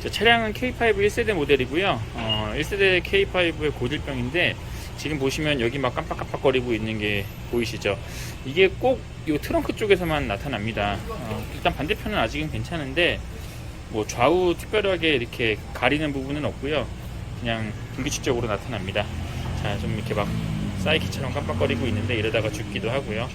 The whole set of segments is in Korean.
자, 차량은 K5 1세대 모델이고요. 어, 1세대 K5의 고질병인데 지금 보시면 여기 막 깜빡깜빡거리고 있는 게 보이시죠? 이게 꼭 이 트렁크 쪽에서만 나타납니다. 어, 일단 반대편은 아직은 괜찮은데 뭐 좌우 특별하게 이렇게 가리는 부분은 없고요. 그냥 불규칙적으로 나타납니다. 자, 좀 이렇게 막 사이키처럼 깜빡거리고 있는데 이러다가 죽기도 하고요.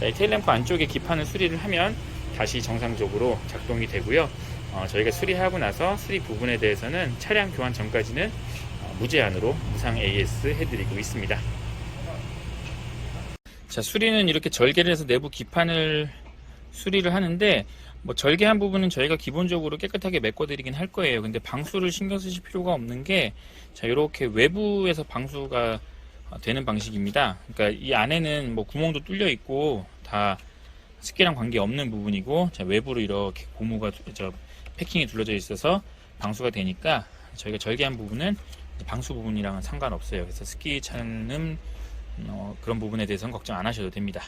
자, 이 테일램프 안쪽에 기판을 수리를 하면 다시 정상적으로 작동이 되고요. 어, 저희가 수리하고 나서 수리 부분에 대해서는 차량 교환 전까지는 어, 무제한으로 무상 AS 해드리고 있습니다. 자, 수리는 이렇게 절개를 해서 내부 기판을 수리를 하는데 뭐 절개한 부분은 저희가 기본적으로 깨끗하게 메꿔드리긴 할 거예요. 근데 방수를 신경 쓰실 필요가 없는 게 자, 이렇게 외부에서 방수가 어, 되는 방식입니다. 그러니까 이 안에는 뭐 구멍도 뚫려 있고 다 습기랑 관계 없는 부분이고 자, 외부로 이렇게 고무가 두- 저 패킹이 둘러져 있어서 방수가 되니까 저희가 절개한 부분은 방수 부분이랑은 상관없어요. 그래서 스키 차는 어, 그런 부분에 대해서는 걱정 안 하셔도 됩니다.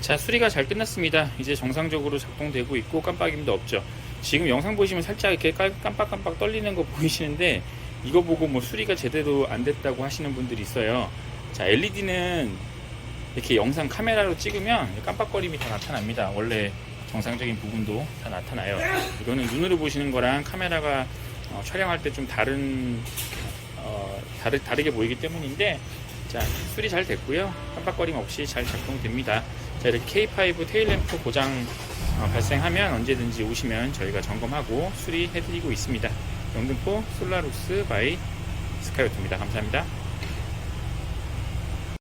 자 수리가 잘 끝났습니다. 이제 정상적으로 작동되고 있고 깜빡임도 없죠. 지금 영상 보시면 살짝 이렇게 깜- 깜빡깜빡 떨리는 거 보이시는데 이거 보고 뭐 수리가 제대로 안 됐다고 하시는 분들이 있어요. 자 LED는 이렇게 영상 카메라로 찍으면 깜빡거림이 다 나타납니다. 원래 정상적인 부분도 다 나타나요. 이거는 눈으로 보시는 거랑 카메라가 어, 촬영할 때 좀 다른 어, 다르, 다르게 보이기 때문인데 자 수리 잘 됐고요. 깜빡거림 없이 잘 작동됩니다. 자 이렇게 K5 테일램프 고장 어, 발생하면 언제든지 오시면 저희가 점검하고 수리해드리고 있습니다. 영등포 솔라룩스 바이 스카이오트입니다. 감사합니다.